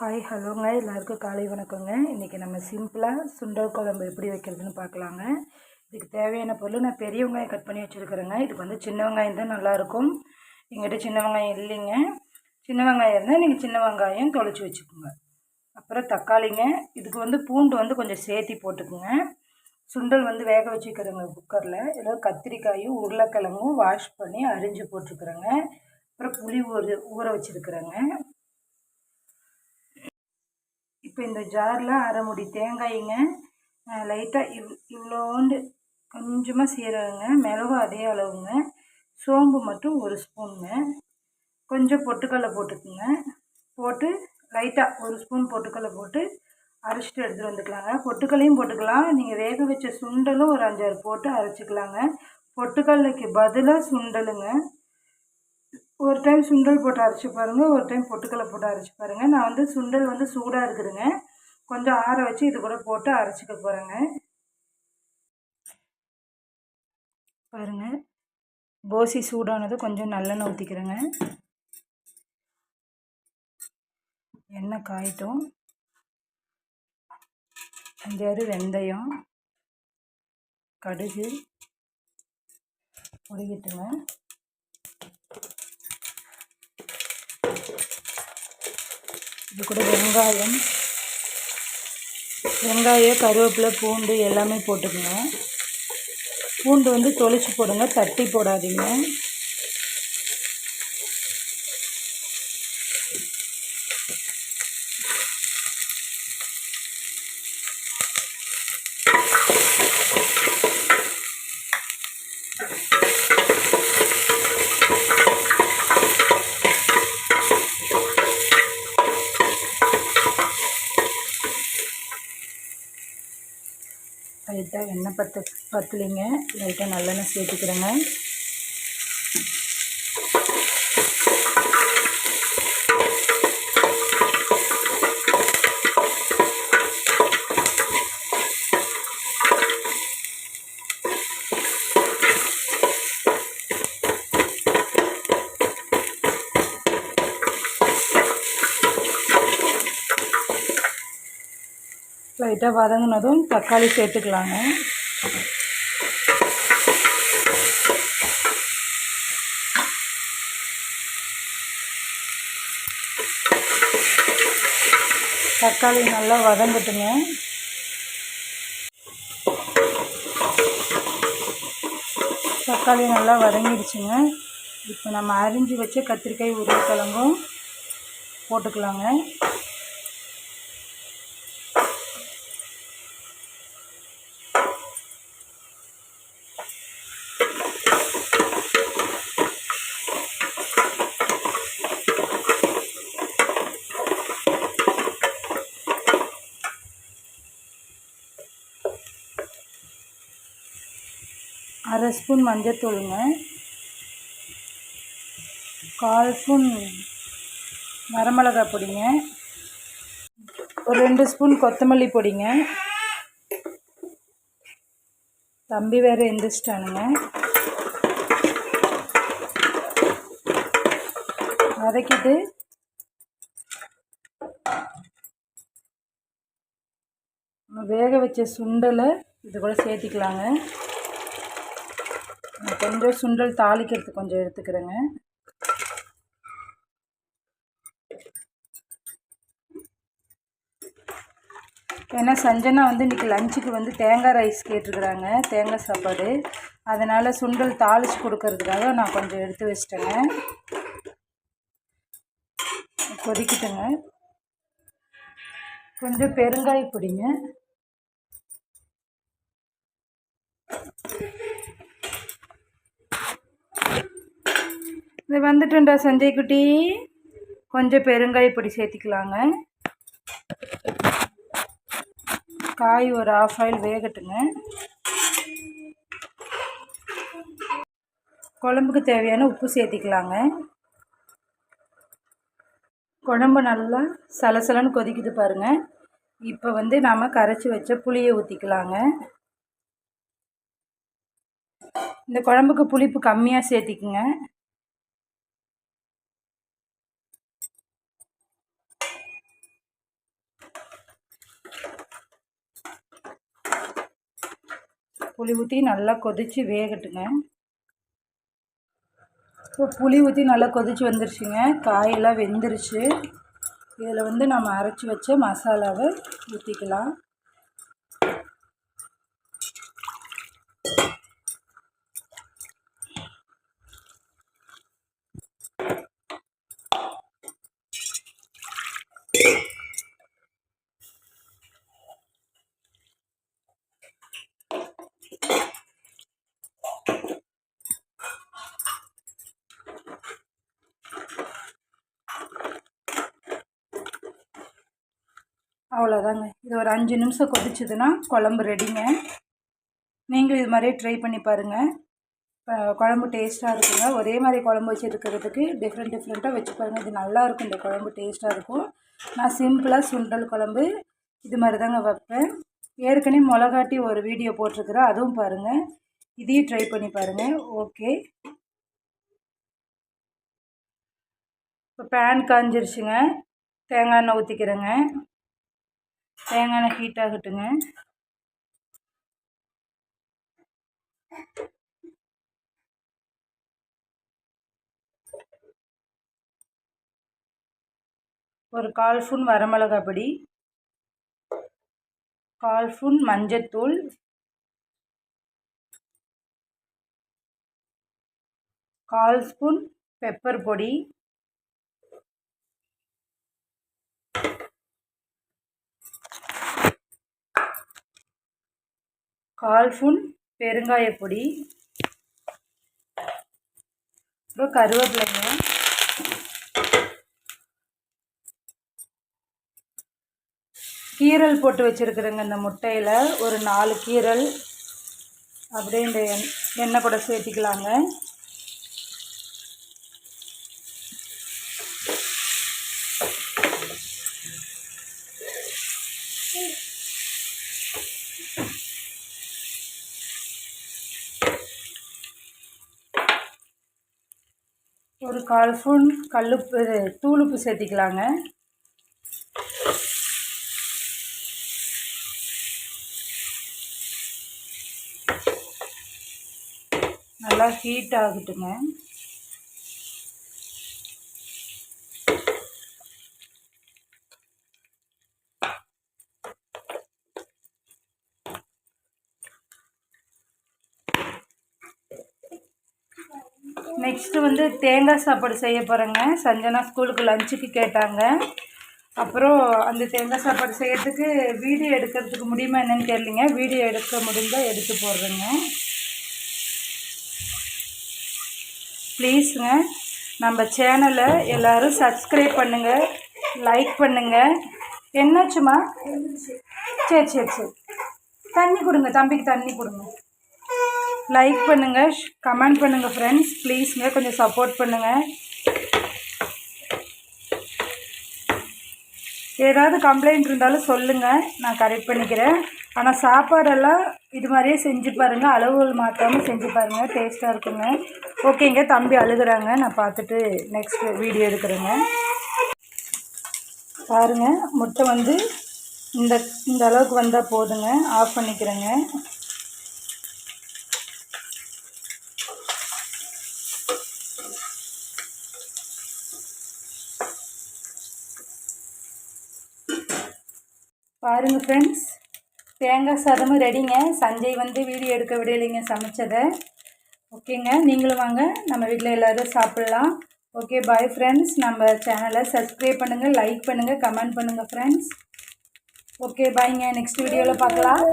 Hi ஹலோங்க எல்லாருக்கும் காலை வணக்கங்க. இன்றைக்கி நம்ம சிம்பிளாக சுண்டல் குழம்பு எப்படி வைக்கிறதுன்னு பார்க்கலாங்க. இதுக்கு தேவையான பொருள் நான் பெரிய வெங்காயம் கட் பண்ணி வச்சுருக்கிறேங்க. இதுக்கு வந்து சின்ன வெங்காயம் தான் நல்லாயிருக்கும் எங்கிட்ட சின்ன வெங்காயம் இல்லைங்க. சின்ன வெங்காயம் இருந்தால் நீங்கள் சின்ன வெங்காயம் தொலைச்சி வச்சுக்கோங்க. அப்புறம் தக்காளிங்க. இதுக்கு வந்து பூண்டு வந்து கொஞ்சம் சேர்த்தி போட்டுக்குங்க. சுண்டல் வந்து வேக வச்சுக்கிறேங்க குக்கரில். இதில் கத்திரிக்காயும் உருளைக்கிழங்கும் வாஷ் பண்ணி அரிஞ்சு போட்டிருக்குறேங்க அப்புறம் புளி ஊற ஊற வச்சுருக்குறேங்க. இப்போ இந்த ஜாரில் அரை முடி தேங்காய்ங்க. லைட்டாக இவ் இவ்வளோண்டு கொஞ்சமாக சீரகங்க மிளகு அதே அளவுங்க. சோம்பு மட்டும் ஒரு ஸ்பூனுங்க. கொஞ்சம் பொட்டுக்கடலை போட்டுக்குங்க. போட்டு லைட்டாக ஒரு ஸ்பூன் பொட்டுக்கடலை போட்டு அரைச்சிட்டு எடுத்துகிட்டு வந்துக்கலாங்க. பொட்டுக்கல்லையும் போட்டுக்கலாம். நீங்கள் வேக வச்ச சுண்டலும் ஒரு அஞ்சாறு போட்டு அரைச்சிக்கலாங்க. பொட்டுக்கடலைக்கு பதிலாக சுண்டலுங்க. ஒரு டைம் சுண்டல் போட்டு அரைச்சி பாருங்கள் ஒரு டைம் பொட்டுக்கலை போட்டு அரைச்சி பாருங்கள் நான் வந்து சுண்டல் வந்து சூடாக இருக்குதுங்க. கொஞ்சம் ஆற வச்சு இது கூட போட்டு அரைச்சிக்க போகிறேங்க பாருங்கள் போசி சூடானது கொஞ்சம் நல்லெண்ணெய் ஊற்றிக்கிறேங்க எண்ணெய் காயிட்டும். அஞ்சாறு வெந்தயம் கடுகு உருகிட்டுங்க இது கூட வெங்காயம். வெங்காயம் கருவேப்பிலை பூண்டு எல்லாமே போட்டுக்கணும். பூண்டு வந்து தொளிச்சு போடுங்க தட்டி போடாதீங்க. லைட்டாக எண்ணெய் பத்து பத்தலைங்க. லைட்டாக நல்லெண்ணெய் சேர்த்துக்கிறேங்க. லைட்டாக வதங்கினதும் தக்காளி சேர்த்துக்கலாங்க. தக்காளி நல்லா வதங்கட்டுங்க. தக்காளி நல்லா வதங்கிடுச்சுங்க. இப்போ நம்ம அரிஞ்சு வச்ச கத்திரிக்காய் உருளைக்கிழங்கும் போட்டுக்கலாங்க. அரை ஸ்பூன் மஞ்சத்தூளுங்க கால் ஸ்பூன் வரமிளகா பொடிங்க. ஒரு ரெண்டு ஸ்பூன் கொத்தமல்லி பொடிங்க. தம்பி வேறு எந்திரிச்சிட்டானுங்க. வதக்கிட்டு வேக வச்ச சுண்டலை இது கூட சேர்த்திக்கலாங்க. கொஞ்சம் சுண்டல் தாளிக்கிறதுக்கு கொஞ்சம் எடுத்துக்கிறேங்க. ஏன்னா சஞ்சனா வந்து இன்றைக்கி லஞ்சுக்கு வந்து தேங்காய் ரைஸ் கேட்டிருக்குறாங்க தேங்காய் சாப்பாடு. அதனால் சுண்டல் தாளித்து கொடுக்கறதுக்காக நான் கொஞ்சம் எடுத்து வச்சிட்டேங்க. கொதிக்கிட்டேங்க. கொஞ்சம் பெருங்காய பொடிங்க. இது வந்துட்டுண்டா சஞ்சய் குட்டி. கொஞ்சம் பெருங்காய் பொடி சேர்த்திக்கலாங்க. காய் ஒரு ஆஃப் ஆயில் வேகட்டுங்க. குழம்புக்கு தேவையான உப்பு சேர்த்திக்கலாங்க. குழம்பு நல்லா சலசலன்னு கொதிக்குது பாருங்கள் இப்போ வந்து நாம் கரைச்சி வச்ச புளியை ஊற்றிக்கலாங்க இந்த குழம்புக்கு புளிப்பு கம்மியாக சேர்த்திக்குங்க. புளி ஊற்றி நல்லா கொதித்து வேகட்டுங்க. இப்போ புளி ஊற்றி நல்லா கொதித்து வந்துருச்சுங்க. காயெல்லாம் வெந்துருச்சு. இதில் வந்து நம்ம அரைச்சி வச்ச மசாலாவை ஊற்றிக்கலாம் அவ்வளோதாங்க. இது ஒரு அஞ்சு நிமிஷம் கொதிச்சதுன்னா குழம்பு ரெடிங்க நீங்களும் இது மாதிரியே ட்ரை பண்ணி பாருங்கள் குழம்பு டேஸ்ட்டாக இருக்குங்க. ஒரே மாதிரி குழம்பு வச்சு இருக்கிறதுக்கு டிஃப்ரெண்ட் டிஃப்ரெண்ட்டாக வச்சு பாருங்கள் இது நல்லாயிருக்கும் இந்த குழம்பு டேஸ்ட்டாக இருக்கும். நான் சிம்பிளாக சுண்டல் குழம்பு இது மாதிரி தாங்க வைப்பேன். ஏற்கனவே மிளகாட்டி ஒரு வீடியோ போட்டிருக்கிறேன். அதுவும் பாருங்கள் இதையும் ட்ரை பண்ணி பாருங்கள் ஓகே இப்போ பேன் காஞ்சிருச்சுங்க. தேங்காய் எண்ணெய் ஊற்றிக்கிறேங்க தேங்காய் எண்ணெய் ஹீட் ஆகட்டுங்க ஒரு கால் ஸ்பூன் வரமிளகா பொடி. கால் ஸ்பூன் மஞ்சத்தூள் கால் ஸ்பூன் பெப்பர் பொடி. கால் ஸ்பூன் பெருங்காயப்பொடி அப்புறம் கருவேப்பிலைங்க கீரல் போட்டு வச்சுருக்குறேங்க இந்த முட்டையில். ஒரு நாலு கீரல் அப்படியே இந்த எண்ணெய் கூட சேர்த்திக்கலாங்க. ஒரு கால் ஸ்பூன் கல்லுப்பு தூளுப்பு சேர்த்திக்கலாங்க. நல்லா ஹீட் ஆகட்டுங்க. நெக்ஸ்ட்டு வந்து தேங்காய் சாப்பாடு செய்ய போகிறேங்க சஞ்சனா ஸ்கூலுக்கு லஞ்சுக்கு கேட்டாங்க. அப்புறம் அந்த தேங்காய் சாப்பாடு செய்கிறதுக்கு வீடியோ எடுக்கிறதுக்கு முடியுமா என்னென்னு தெரியலிங்க. வீடியோ எடுக்க முடிஞ்சால் எடுத்து போடுறேங்க. ப்ளீஸுங்க நம்ம சேனலை எல்லோரும் சப்ஸ்கிரைப் பண்ணுங்கள் லைக் பண்ணுங்கள் என்னாச்சுமா சரி சரி சரி. தண்ணி கொடுங்க தம்பிக்கு தண்ணி கொடுங்க. லைக் பண்ணுங்கள் கமெண்ட் பண்ணுங்கள் ஃப்ரெண்ட்ஸ் ப்ளீஸுங்க கொஞ்சம் சப்போர்ட் பண்ணுங்கள் ஏதாவது கம்ப்ளைண்ட் இருந்தாலும் சொல்லுங்கள் நான் கரெக்ட் பண்ணிக்கிறேன். ஆனால் சாப்பாடெல்லாம் இது மாதிரியே செஞ்சு பாருங்கள் அளவுகள் மாற்றாமல் செஞ்சு பாருங்கள் டேஸ்ட்டாக இருக்குங்க. ஓகேங்க தம்பி அழுகுறாங்க. நான் பார்த்துட்டு நெக்ஸ்ட் வீடியோ எடுக்கிறேங்க. பாருங்கள் முட்டை வந்து இந்த இந்த அளவுக்கு வந்தால் போதுங்க. ஆஃப் பண்ணிக்கிறேங்க. பாருங்கள் ஃப்ரெண்ட்ஸ் தேங்காய் சாதமும் ரெடிங்க சஞ்சய் வந்து வீடியோ எடுக்க விடலைங்க சமைச்சதை. ஓகேங்க. நீங்களும் வாங்க. நம்ம வீட்டில் எல்லோரும் சாப்பிட்லாம். ஓகே பாய் ஃப்ரெண்ட்ஸ் நம்ம சேனலை சப்ஸ்கிரைப் பண்ணுங்கள் லைக் பண்ணுங்கள் கமெண்ட் பண்ணுங்கள் ஃப்ரெண்ட்ஸ் ஓகே பாய்ங்க நெக்ஸ்ட் வீடியோவில் பார்க்கலாம்.